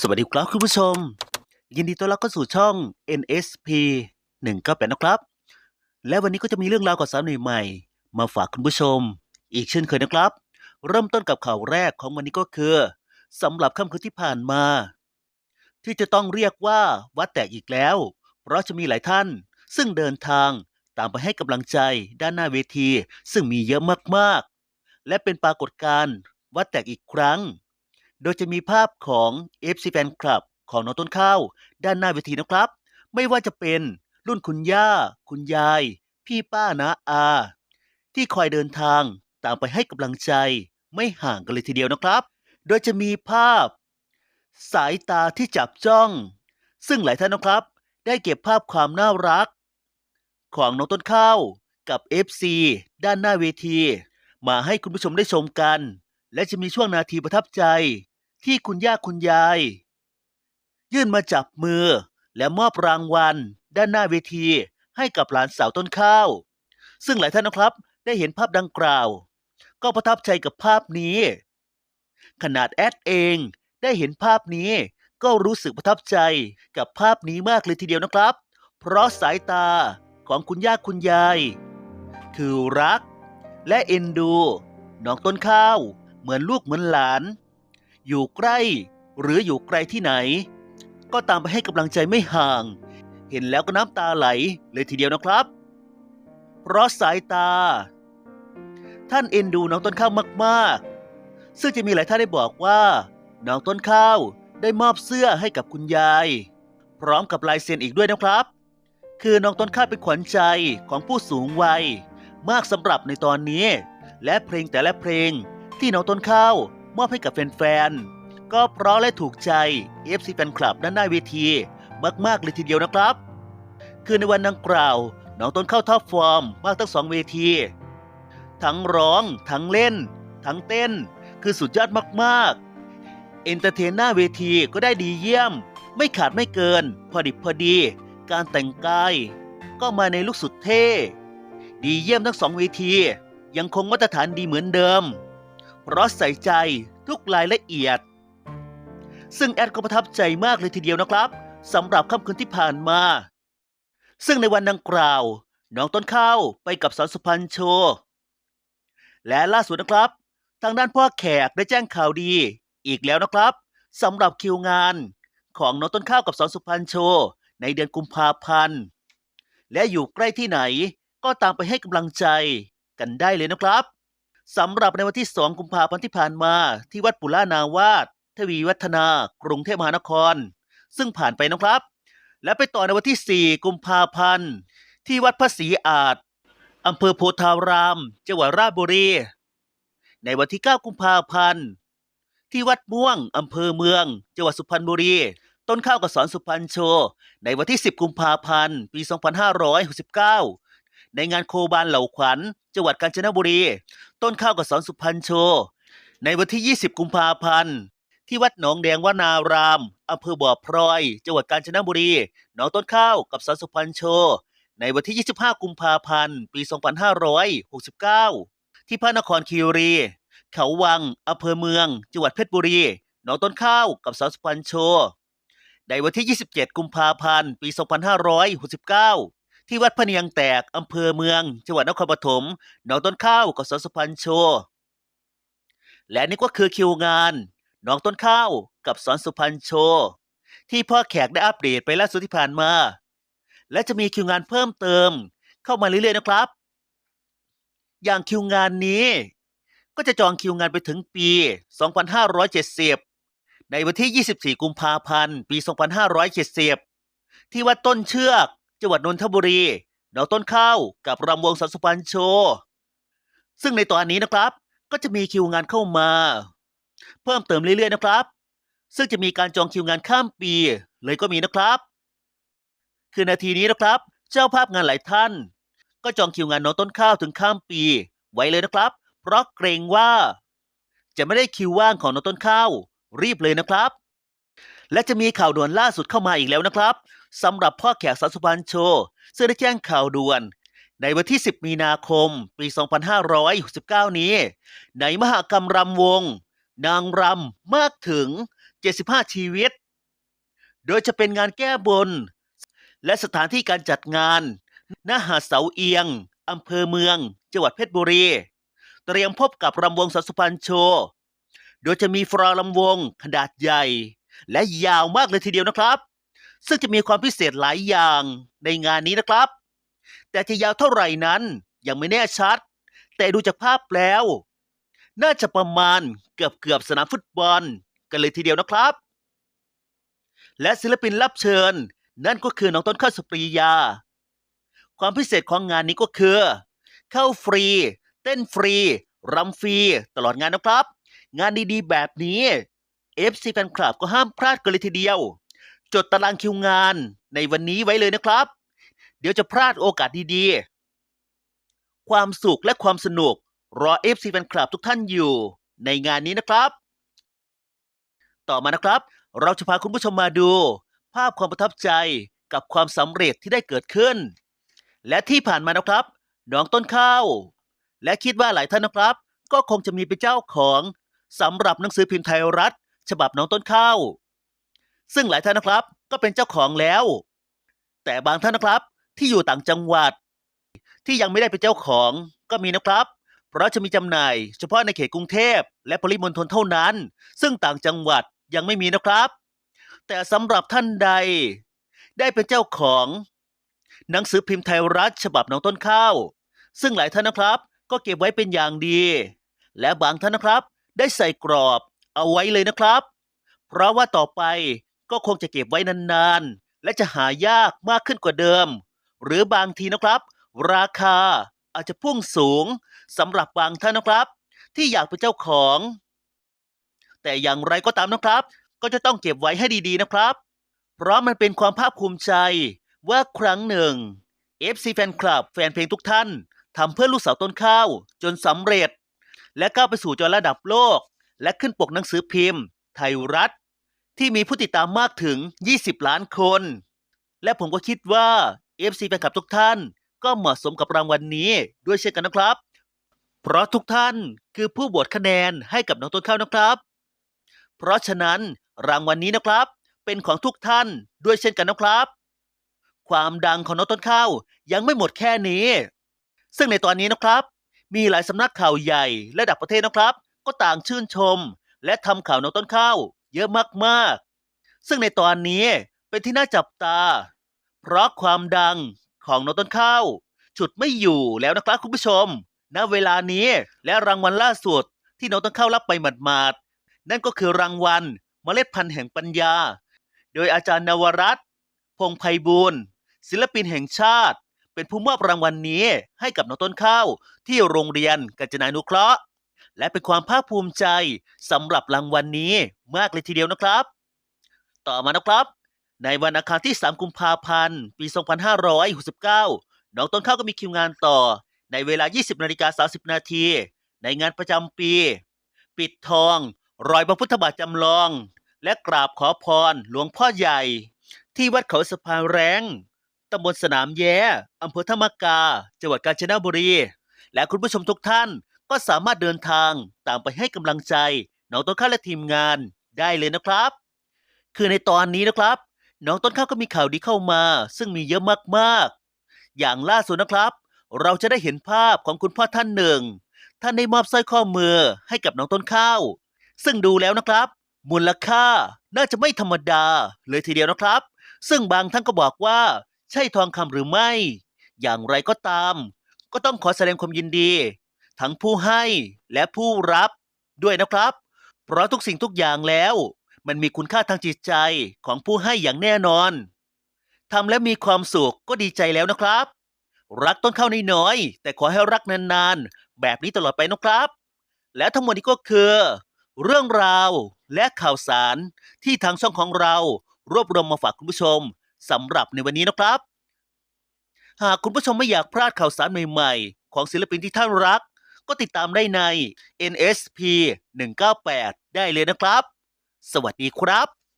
สวัสดีครับคุณผู้ชม ยินดีต้อนรับเข้าสู่ช่อง NSP 198นะครับ และวันนี้ก็จะมีเรื่องราวข่าวสารใหม่ๆมาฝากคุณผู้ชม อีกเช่นเคยนะครับ เริ่มต้นกับข่าวแรกของวันนี้ก็คือสำหรับค่ำคืนที่ผ่านมา ที่จะต้องเรียกว่าวัดแตกอีกแล้ว เพราะจะมีหลายท่าน ซึ่งเดินทางตามไปให้กำลังใจด้านหน้าเวที ซึ่งมีเยอะมากๆ และเป็นปรากฏการณ์วัดแตกอีกครั้ง โดยจะมีภาพของ FC Fan Club ของน้องต้นข้าว ด้านหน้าเวทีนะครับ ไม่ว่าจะเป็นรุ่นคุณย่า คุณยาย พี่ป้านะอา ที่คอยเดินทางตามไปให้กำลังใจ ไม่ห่างกันเลยทีเดียวนะครับ โดยจะมีภาพ สายตาที่จับจ้อง ซึ่งหลายท่านนะครับ ได้เก็บภาพความน่ารัก ของน้องต้นข้าวกับ FC ด้านหน้าเวที มาให้คุณผู้ชมได้ชมกัน และจะมีช่วงนาทีประทับใจ ที่คุณย่าคุณยาย ยื่นมาจับมือและมอบรางวัล ด้านหน้าเวทีให้กับหลานสาวต้นข้าว ซึ่งหลายท่านนะครับได้เห็นภาพดังกล่าว ก็ประทับใจกับภาพนี้ ขนาดแอดเองได้เห็นภาพนี้ก็รู้สึกประทับใจกับภาพนี้มากเลยทีเดียวนะครับ เพราะสายตาของคุณย่าคุณยาย คือรัก และเอ็นดู น้องต้นข้าว เหมือนลูกเหมือนหลาน อยู่ใกล้ หรืออยู่ไกลที่ไหน ก็ตามไปให้กำลังใจไม่ห่าง เห็นแล้วก็น้ำตาไหลเลยทีเดียวนะครับ เพราะสายตา ท่านเอ็นดูน้องต้นข้าวมากๆ ซึ่งจะมีหลายท่านได้บอกว่า น้องต้นข้าวได้มอบเสื้อให้กับคุณยาย พร้อมกับลายเซ็นอีกด้วยนะครับ คือน้องต้นข้าวเป็นขวัญใจของผู้สูงวัย มากสำหรับในตอนนี้ และเพลงแต่ละเพลงที่น้องต้นข้าว มอบให้กับแฟนๆ ก็เพราะและถูกใจ FC แฟนคลับด้านหน้าเวที มากๆเลยทีเดียวนะครับ คือในวันดังกล่าว น้องต้นข้าท็อปฟอร์มมากทั้งสองเวที ทั้งร้อง ทั้งเล่น ทั้งเต้น คือสุดยอดมากๆ เอนเตอร์เทนหน้าเวทีก็ได้ดีเยี่ยม ไม่ขาดไม่เกิน พอดิบพอดี การแต่งกายก็มาในลุคสุดเท่ ดีเยี่ยมทั้งสองเวที ยังคงมาตรฐานดีเหมือนเดิม เพราะใส่ใจทุกรายละเอียด ซึ่งแอดก็ประทับใจมากเลยทีเดียวนะครับสำหรับค่ำคืนที่ผ่านมา ซึ่งในวันดังกล่าวน้องต้นข้าวไปกับสอนสุพรรณโชว์และล่าสุดนะครับ ทางด้านพ่อแขกได้แจ้งข่าวดี อีกแล้วนะครับสำหรับคิวงาน ของน้องต้นข้าวกับสอนสุพรรณโชว์ในเดือนกุมภาพันธ์และอยู่ใกล้ที่ไหนก็ตามไปให้กำลังใจกันได้เลยนะครับ สำหรับในวันที่ 2 กุมภาพันธ์ที่ผ่านมาที่วัดปุรานาวาสทวีวัฒนากรุงเทพมหานคร ซึ่งผ่านไปนะครับ และไปต่อในวันที่ 4 กุมภาพันธ์ที่วัดพระศรีอาจอำเภอโพธาราม จังหวัดราชบุรี ในวันที่ 9 กุมภาพันธ์ที่วัดม่วงอำเภอเมือง จังหวัดสุพรรณบุรี ต้นข้าวกับสอนสุพรรณโช ในวันที่ 10 กุมภาพันธ์ ปี 2569 ในงานโคบานเหล่าขวัญ จังหวัดกาญจนบุรี ต้นข้าวกับสอนสุพรรณโชว์ในวันที่ 20 กุมภาพันธ์ ที่วัดหนองแดงวนารามอำเภอบ่อพลอย จังหวัดกาญจนบุรีน้องต้นข้าวกับสอนสุพรรณโชว์ในวันที่ 25 กุมภาพันธ์ ปี 2569 ที่พระนครคีรี เขาวังอำเภอเมือง จังหวัดเพชรบุรีน้องต้นข้าวกับสอนสุพรรณโชว์ในวันที่ 27 กุมภาพันธ์ ปี 2569 ที่วัดพะเนียงแตกอำเภอเมือง จังหวัดนครปฐมหนองต้นข้าวกสสุพรรณโชว์และนี่ก็คือคิวงานหนองต้นข้าวกับสอนสุพรรณโชว์ที่พ่อแขกได้อัปเดตไปล่าสุดที่ผ่านมา และจะมีคิวงานเพิ่มเติมเข้ามาเรื่อยๆนะครับ อย่างคิวงานนี้ ก็จะจองคิวงานไปถึงปี 2570 ในวันที่ 24 กุมภาพันธ์ ปี 2570 ที่วัดต้นเชือก จังหวัดนนทบุรีน้องต้นข้าวกับรำวงสอนสุพรรณโชว์ซึ่งในตอนนี้นะครับ ก็จะมีคิวงานเข้ามา เพิ่มเติมเรื่อยๆนะครับ ซึ่งจะมีการจองคิวงานข้ามปี เลยก็มีนะครับ คือนาทีนี้นะครับ เจ้าภาพงานหลายท่าน ก็จองคิวงานน้องต้นข้าวถึงข้ามปี ไว้เลยนะครับ เพราะเกรงว่า จะไม่ได้คิวว่างของน้องต้นข้าวรีบเลยนะครับ และจะมีข่าวด่วนล่าสุดเข้ามาอีกแล้วนะครับสำหรับพ่อแขกสาวสุพรรณโชว์ซึ่งได้แจ้งข่าวด่วน ในวันที่ 10 มีนาคม ปี 2569 นี้ ในมหากรรมรำวง นางรำมากถึง 75 ชีวิต โดยจะเป็นงานแก้บน และสถานที่การจัดงานณหาดเสาเอียงอำเภอเมือง จังหวัดเพชรบุรี เตรียมพบกับรำวงสัสุพรรณโชว์ โดยจะมีฟลอร์ลำวงขนาดใหญ่ และยาวมากเลยทีเดียวนะครับ ซึ่งจะมีความพิเศษหลายอย่างในงานนี้นะครับ แต่จะยาวเท่าไหร่นั้นยังไม่แน่ชัด แต่ดูจากภาพแล้ว น่าจะประมาณเกือบเกือบสนามฟุตบอลกันเลยทีเดียวนะครับ และศิลปินรับเชิญ นั่นก็คือน้องต้นข้าวสุปรียา ความพิเศษของงานนี้ก็คือ เข้าฟรี เต้นฟรีรำฟรีตลอดงานนะครับ งานดีๆ แบบนี้ FC แฟนคลับก็ห้ามพลาดกันเลยทีเดียว จดตารางคิวงานในวันนี้ไว้เลยนะครับ เดี๋ยวจะพลาดโอกาสดีๆ ความสุขและความสนุกรอ FC แฟนคลับทุกท่านอยู่ในงานนี้นะครับ ต่อมานะครับ เราจะพาคุณผู้ชมมาดู ภาพความประทับใจกับความสำเร็จที่ได้เกิดขึ้น และที่ผ่านมานะครับ น้องต้นข้าว และคิดว่าหลายท่านนะครับ ก็คงจะมีเป็นเจ้าของสำหรับหนังสือพิมพ์ไทยรัฐ ฉบับน้องต้นข้าว ซึ่งหลายท่านนะครับก็เป็นเจ้าของแล้ว แต่บางท่านนะครับที่อยู่ต่างจังหวัด ที่ยังไม่ได้เป็นเจ้าของก็มีนะครับ เพราะจะมีจำหน่าย เฉพาะในเขตกรุงเทพและปริมณฑลเท่านั้น ซึ่งต่างจังหวัดยังไม่มีนะครับ แต่สำหรับท่านใด ได้เป็นเจ้าของ หนังสือพิมพ์ไทยรัฐฉบับน้องต้นข้าว ซึ่งหลายท่านนะครับ ก็เก็บไว้เป็นอย่างดี และบางท่านนะครับ ได้ใส่กรอบ เอาไว้เลยนะครับ เพราะว่าต่อไปก็คงจะเก็บไว้นานๆ และจะหายากมากขึ้นกว่าเดิม หรือบางทีนะครับ ราคาอาจจะพุ่งสูงสำหรับบางท่านนะครับ ที่อยากเป็นเจ้าของ แต่อย่างไรก็ตามนะครับ ก็จะต้องเก็บไว้ให้ดีๆนะครับ เพราะมันเป็นความภาคภูมิใจว่าครั้งหนึ่ง FC แฟนคลับแฟนเพลงทุกท่านทำเพื่อลูกสาวต้นข้าวจนสำเร็จ และก้าวไปสู่จอระดับโลก และขึ้นปกหนังสือพิมพ์ ไทยรัฐ ที่มีผู้ติดตามมากถึง 20 ล้านคน และผมก็คิดว่า FC แฟนคลับทุกท่าน ก็เหมาะสมกับรางวัลนนี้ด้วยเช่นกันนะครับ เพราะทุกท่านคือผู้บวชคะแนนให้กับน้องต้นข้าวนะครับ เพราะฉะนั้นรางวัลนนี้นะครับ เป็นของทุกท่านด้วยเช่นกันนะครับ ความดังของน้องต้นข้าวยังไม่หมดแค่นี้ ซึ่งในตอนนี้นะครับ มีหลายสำนักข่าวใหญ่ระดับประเทศนะครับ ก็ต่างชื่นชม และทำข่าวน้องต้นข้าวเยอะมากๆ ซึ่งในตอนนี้เป็นที่น่าจับตา เพราะความดังของน้องต้นข้าวฉุดไม่อยู่แล้วนะครับคุณผู้ชม ณ เวลานี้และรางวัลล่าสุดที่น้องต้นข้าวรับไปหมาดๆ นั่นก็คือรางวัลเมล็ดพันธุ์แห่งปัญญา โดยอาจารย์นวรัตน์พงไพบูลศิลปินแห่งชาติ เป็นผู้มอบรางวัลนนี้ให้กับน้องต้นข้าวที่โรงเรียนกาญจนานุเคราะห์ และเป็นความภาคภูมิใจสำหรับรางวัลนนี้มากเลยทีเดียวนะครับ ต่อมานะครับ ในวันอังคารที่ 3 กุมภาพันธ์ ปี 2569 น้องต้นข้าวก็มีคิวงานต่อ ในเวลา 20นาฬิกา30 นาที ในงานประจำปี ปิดทอง รอยพระพุทธบาทจำลอง และกราบขอพรหลวงพ่อใหญ่ ที่วัดเขาสะพานแรงตำบลสนามแย้ อำเภอธรรมกา จังหวัดกาญจนบุรี และคุณผู้ชมทุกท่าน ก็สามารถเดินทางตามไปให้กำลังใจน้องต้นข้าวและทีมงานได้เลยนะครับ คือในตอนนี้นะครับ น้องต้นข้าวก็มีข่าวดีเข้ามา ซึ่งมีเยอะมากๆ อย่างล่าสุดนะครับ เราจะได้เห็นภาพของคุณพ่อท่านหนึ่ง ท่านได้มอบสร้อยข้อมือให้กับน้องต้นข้าว ซึ่งดูแล้วนะครับ มูลค่าน่าจะไม่ธรรมดาเลยทีเดียวนะครับ ซึ่งบางท่านก็บอกว่า ใช่ทองคำหรือไม่ อย่างไรก็ตาม ก็ต้องขอแสดงความยินดี ทั้งผู้ให้และผู้รับด้วยนะครับ เพราะทุกสิ่งทุกอย่างแล้ว มันมีคุณค่าทางจิตใจของผู้ให้อย่างแน่นอนทำและมีความสุขก็ดีใจแล้วนะครับ รักต้นข้าวน้อยๆแต่ขอให้รักนานๆ แบบนี้ตลอดไปนะครับ และทั้งหมดนี้ก็คือ เรื่องราวและข่าวสารที่ทางช่องของเรารวบรวมมาฝากคุณผู้ชมสำหรับในวันนี้นะครับ หากคุณผู้ชมไม่อยากพลาดข่าวสารใหม่ๆ ของศิลปินที่ท่านรัก ก็ติดตามได้ใน NSP 198 ได้เลยนะครับ สวัสดีครับ